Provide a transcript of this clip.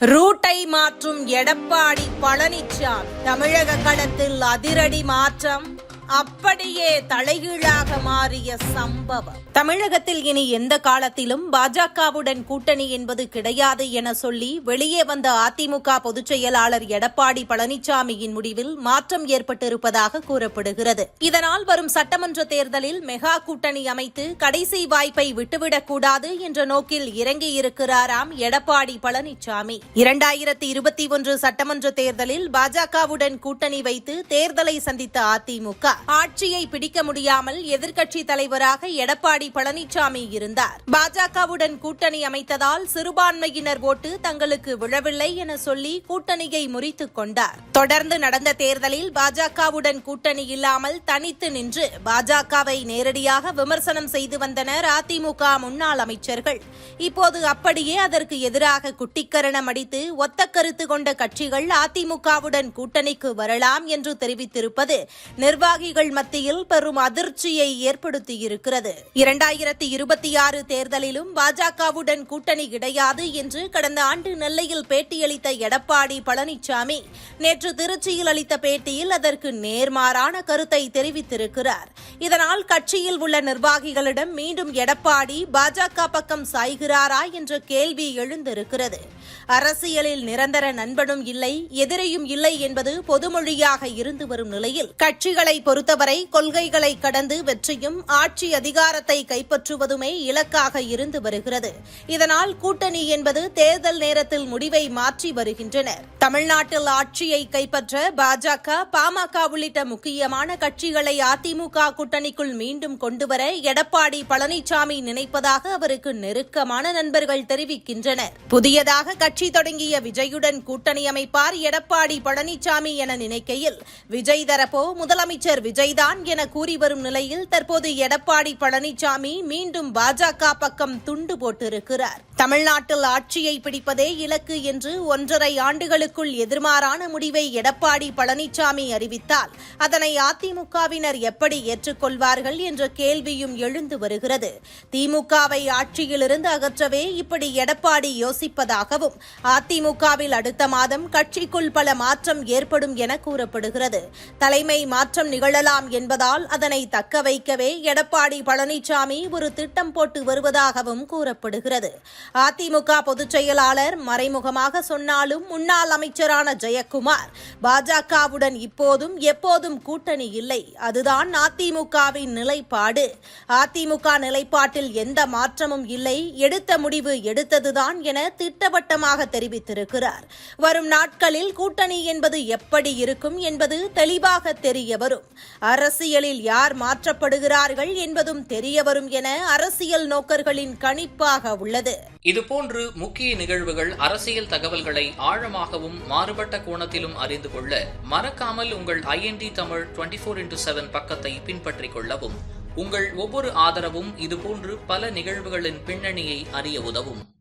ரூட்டை மாற்றும் எடப்பாடி பழனிசாமி தமிழக களத்தில் அதிரடி மாற்றம். அப்படியே தலைகீழாக மாறிய சம்பவம். தமிழகத்தில் இனி எந்த காலத்திலும் பாஜகவுடன் கூட்டணி என்பது கிடையாது என சொல்லி வெளியே வந்த அதிமுக பொதுச் செயலாளர் எடப்பாடி பழனிசாமியின் முடிவில் மாற்றம் ஏற்பட்டிருப்பதாக கூறப்படுகிறது. இதனால் வரும் சட்டமன்ற தேர்தலில் மெகா கூட்டணி அமைத்து கடைசி வாய்ப்பை விட்டுவிடக் கூடாது என்ற நோக்கில் இறங்கியிருக்கிறாராம் எடப்பாடி பழனிசாமி. இரண்டாயிரத்தி இருபத்தி ஒன்று சட்டமன்ற தேர்தலில் பாஜகவுடன் கூட்டணி வைத்து தேர்தலை சந்தித்த அதிமுக ஆட்சியை பிடிக்க முடியாமல் எதிர்க்கட்சி தலைவராக எடப்பாடி பழனிசாமி இருந்தார். பாஜகவுடன் கூட்டணி அமைத்ததால் சிறுபான்மையினர் ஓட்டு தங்களுக்கு விழவில்லை என சொல்லி கூட்டணியை முறித்துக் கொண்டார். தொடர்ந்து நடந்த தேர்தலில் பாஜகவுடன் கூட்டணி இல்லாமல் தனித்து நின்று பாஜகவை நேரடியாக விமர்சனம் செய்து வந்தனர் அதிமுக முன்னாள் அமைச்சர்கள். இப்போது அப்படியே அதற்கு எதிராக குட்டிக்கரணம் அடித்து ஒத்த கருத்து கொண்ட கட்சிகள் அதிமுகவுடன் கூட்டணிக்கு வரலாம் என்று தெரிவித்திருப்பது நிர்வாகி நிர்வாகிகள் மத்தியில் பெரும் அதிர்ச்சியை ஏற்படுத்தியிருக்கிறது. இரண்டாயிரத்தி இருபத்தி ஆறு தேர்தலிலும் பாஜகவுடன் கூட்டணி கிடையாது என்று கடந்த ஆண்டு நெல்லையில் பேட்டியளித்த எடப்பாடி பழனிசாமி நேற்று திருச்சியில் அளித்த பேட்டியில் அதற்கு நேர்மாறான கருத்தை தெரிவித்திருக்கிறார். இதனால் கட்சியில் உள்ள நிர்வாகிகளிடம் மீண்டும் எடப்பாடி பாஜக பக்கம் சாய்கிறாரா என்ற கேள்வி எழுந்திருக்கிறது. அரசியலில் நிரந்தர நண்பனும் இல்லை எதிரியும் இல்லை என்பது பொதுமொழியாக இருந்து வரும் நிலையில் கட்சிகளை பொறுத்த பொறுத்தவரை கொள்கைகளை கடந்து வெற்றியும் ஆட்சி அதிகாரத்தை கைப்பற்றுவதுமே இலக்காக இருந்து வருகிறது. இதனால் கூட்டணி என்பது தேர்தல் நேரத்தில் முடிவை மாற்றி வருகின்றனர். தமிழ்நாட்டில் ஆட்சியை கைப்பற்ற பாஜக பாமக உள்ளிட்ட முக்கியமான கட்சிகளை அதிமுக கூட்டணிக்குள் மீண்டும் கொண்டுவர எடப்பாடி பழனிசாமி நினைப்பதாக அவருக்கு நெருக்கமான நண்பர்கள் தெரிவிக்கின்றனர். புதியதாக கட்சி தொடங்கிய விஜயுடன் கூட்டணி அமைப்பார் எடப்பாடி பழனிசாமி என நினைக்கையில் விஜய் தரப்போ முதலமைச்சர் விஜய்தான் என கூறி வரும் நிலையில் தற்போது எடப்பாடி பழனிசாமி மீண்டும் பாஜக பக்கம் துண்டு போட்டிருக்கிறார். தமிழ்நாட்டில் ஆட்சியை பிடிப்பதே இலக்கு என்று ஒன்றரை ஆண்டுகளுக்குள் எதிர்மாறான முடிவை எடப்பாடி பழனிசாமி அறிவித்தால் அதனை அதிமுகவினர் எப்படி ஏற்றுக்கொள்வார்கள் என்ற கேள்வியும் எழுந்து வருகிறது. திமுகவை ஆட்சியிலிருந்து அகற்றவே இப்படி எடப்பாடி யோசிப்பதாகவும் அதிமுகவில் அடுத்த மாதம் கட்சிக்குள் பல மாற்றம் ஏற்படும் என கூறப்படுகிறது. தலைமை மாற்றம் நிகழலாம் என்பதால் அதனை தக்க வைக்கவே எடப்பாடி பழனிசாமி ஒரு திட்டம் போட்டு வருவதாகவும் கூறப்படுகிறது. அதிமுக பொதுச் செயலாளர் மறைமுகமாக சொன்னாலும் முன்னாள் அமைச்சரான ஜெயக்குமார் பாஜகவுடன் இப்போதும் எப்போதும் கூட்டணி இல்லை. அதுதான் அதிமுகவின் நிலைப்பாடு. அதிமுக நிலைப்பாட்டில் எந்த மாற்றமும் இல்லை. எடுத்த முடிவு எடுத்ததுதான் என திட்டவட்டமாக தெரிவித்திருக்கிறார். வரும் நாட்களில் கூட்டணி என்பது எப்படி இருக்கும் என்பது தெளிவாக தெரிய வரும். அரசியலில் யார் மாற்றப்படுகிறார்கள் என்பதும் தெரியவரும் என அரசியல் நோக்கர்களின் கணிப்பாக உள்ளது. இதுபோன்று முக்கிய நிகழ்வுகள் அரசியல் தகவல்களை ஆழமாகவும் மாறுபட்ட கோணத்திலும் அறிந்து கொள்ள மறக்காமல் உங்கள் INT Tamil twenty four into seven பக்கத்தை பின்பற்றிக் கொள்ளவும். உங்கள் ஒவ்வொரு ஆதரவும் இதுபோன்று பல நிகழ்வுகளின் பின்னணியை அறிய உதவும்.